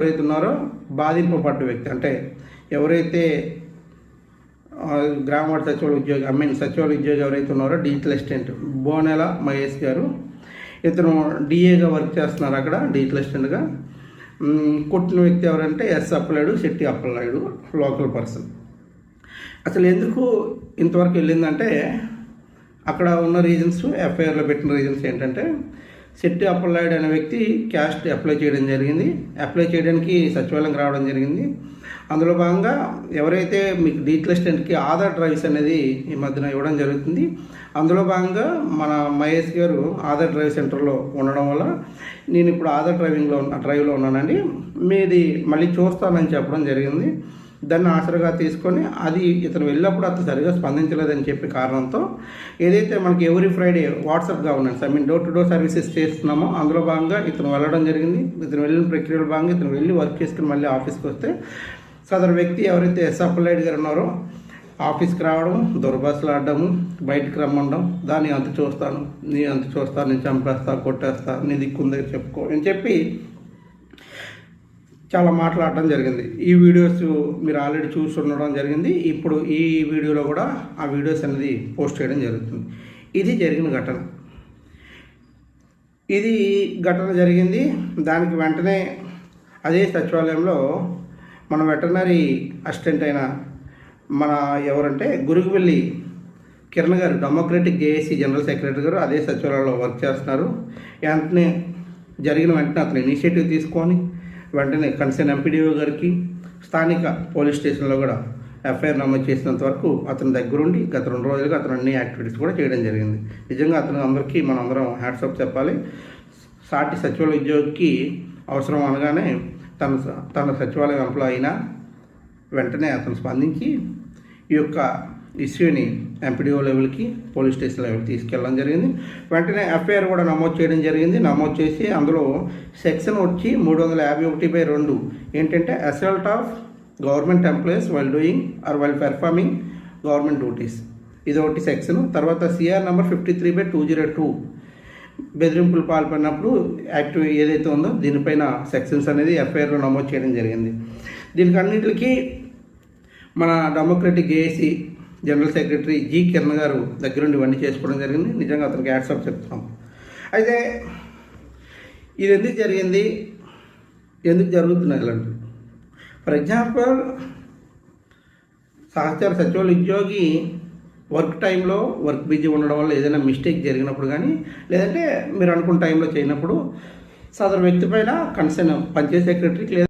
ఎవరైతే ఉన్నారో బాధింపబడ్డ వ్యక్తి అంటే ఎవరైతే గ్రామవాడ గ్రామ సచివాలయ ఉద్యోగి ఐ మీన్ సచివాలయ ఉద్యోగి ఎవరైతే ఉన్నారో డిజిటల్ అసిస్టెంట్ బోనెల మహేష్ గారు ఇతను డిఏగా వర్క్ చేస్తున్నారు అక్కడ డిజిటల్ అసిస్టెంట్గా. కొట్టిన వ్యక్తి ఎవరంటే S Appalayudu Shetty Appalayudu local person. అసలు ఎందుకు ఇంతవరకు వెళ్ళిందంటే అక్కడ ఉన్న రీజన్స్ ఎఫ్ఐఆర్లో పెట్టిన రీజన్స్ ఏంటంటే సెట్ అప్పలనాయుడు అనే వ్యక్తి క్యాస్ట్ అప్లై చేయడం జరిగింది. అప్లై చేయడానికి సచివాలయంకి రావడం జరిగింది. అందులో భాగంగా ఎవరైతే మీకు డీటెయిల్ ఆధార్ డ్రైవ్స్ అనేది ఈ మధ్యన ఇవ్వడం జరుగుతుంది. అందులో భాగంగా మన మహేష్ గారు ఆధార్ డ్రైవ్ సెంటర్లో ఉండడం వల్ల నేను ఇప్పుడు ఆధార్ డ్రైవింగ్లో ఉన్న డ్రైవ్లో ఉన్నానండి. మీది మళ్ళీ చూస్తానని చెప్పడం జరిగింది. దాన్ని ఆసరగా తీసుకొని అది ఇతను వెళ్ళినప్పుడు అతను సరిగా స్పందించలేదని చెప్పి కారణంతో ఏదైతే మనకి every Friday WhatsApp governance I mean door to door services చేస్తున్నామో అందులో భాగంగా ఇతను వెళ్ళడం జరిగింది. ఇతను వెళ్ళిన ప్రక్రియలో భాగంగా ఇతను వెళ్ళి వర్క్ చేసుకుని మళ్ళీ ఆఫీస్కి వస్తే సదరు వ్యక్తి ఎవరైతే ఎస్అప్లైడ్ గారు ఉన్నారో ఆఫీస్కి రావడం దుర్భాషలు ఆడడం బయటికి రమ్మండం దాన్ని అంత చూస్తాను నీ అంత చూస్తాను నేను చంపేస్తా కొట్టేస్తా నీ దిక్కుందే చెప్పుకో అని చెప్పి చాలా మాట్లాడడం జరిగింది. ఈ వీడియోస్ మీరు ఆల్రెడీ చూసి ఉండడం జరిగింది. ఇప్పుడు ఈ వీడియోలో కూడా ఆ వీడియోస్ అనేది పోస్ట్ చేయడం జరుగుతుంది. ఇది జరిగిన ఘటన. ఇది ఘటన జరిగింది. దానికి వెంటనే అదే సచివాలయంలో మన వెటర్నరీ అసిస్టెంట్ అయిన మన ఎవరంటే గురుగువెల్లి కిరణ్ గారు డెమోక్రటిక్ జేఏసీ జనరల్ సెక్రటరీ గారు అదే సచివాలయంలో వర్క్ చేస్తున్నారు. వెంటనే జరిగిన వెంటనే అతను ఇనిషియేటివ్ తీసుకొని వెంటనే కన్సర్న్ ఎంపీడీఓ గారికి స్థానిక పోలీస్ స్టేషన్లో కూడా ఎఫ్ఐఆర్ నమోదు చేసినంత వరకు అతని దగ్గరుండి గత రెండు రోజులుగా అతను అన్ని యాక్టివిటీస్ కూడా చేయడం జరిగింది. నిజంగా అతను అందరికీ మనం అందరం హ్యాట్సప్ చెప్పాలి. సాటి సచివాలయ ఉద్యోగికి అవసరం అనగానే తన తన సచివాలయం ఎంప్లాయ్ అయినా వెంటనే అతను స్పందించి ఈ యొక్క ఇష్యూని ఎంపీడీఓ లెవెల్కి పోలీస్ స్టేషన్ లెవెల్కి తీసుకెళ్ళడం జరిగింది. వెంటనే ఎఫ్ఐఆర్ కూడా నమోదు చేయడం జరిగింది. నమోదు చేసి అందులో సెక్షన్ వచ్చి మూడు వందల యాభై ఒకటి బై రెండు ఏంటంటే assault of government employees while doing or while performing government duties ఇది ఒకటి సెక్షన్. తర్వాత CR number fifty three by two zero two బెదిరింపులు పాల్పడినప్పుడు యాక్టివ్ ఏదైతే ఉందో దీనిపైన సెక్షన్స్ అనేది ఎఫ్ఐఆర్లో నమోదు చేయడం జరిగింది. దీనికి అన్నింటికి మన democratic AC general secretary G Kiran గారు దగ్గరుండి ఇవన్నీ చేసుకోవడం జరిగింది. నిజంగా అతనికి యాడ్సప్ చెప్తున్నాం. అయితే ఇది ఎందుకు జరిగింది? ఎందుకు జరుగుతున్నాయి ఇలాంటివి ఫర్ ఎగ్జాంపుల్ సహచార సచివాలయ ఉద్యోగి వర్క్ టైంలో వర్క్ బిజీ ఉండడం వల్ల ఏదైనా మిస్టేక్ జరిగినప్పుడు కానీ లేదంటే మీరు అనుకున్న టైంలో చేయనప్పుడు సదరు వ్యక్తి పైన కన్సర్న్ పంచాయతీ సెక్రటరీకి లేదా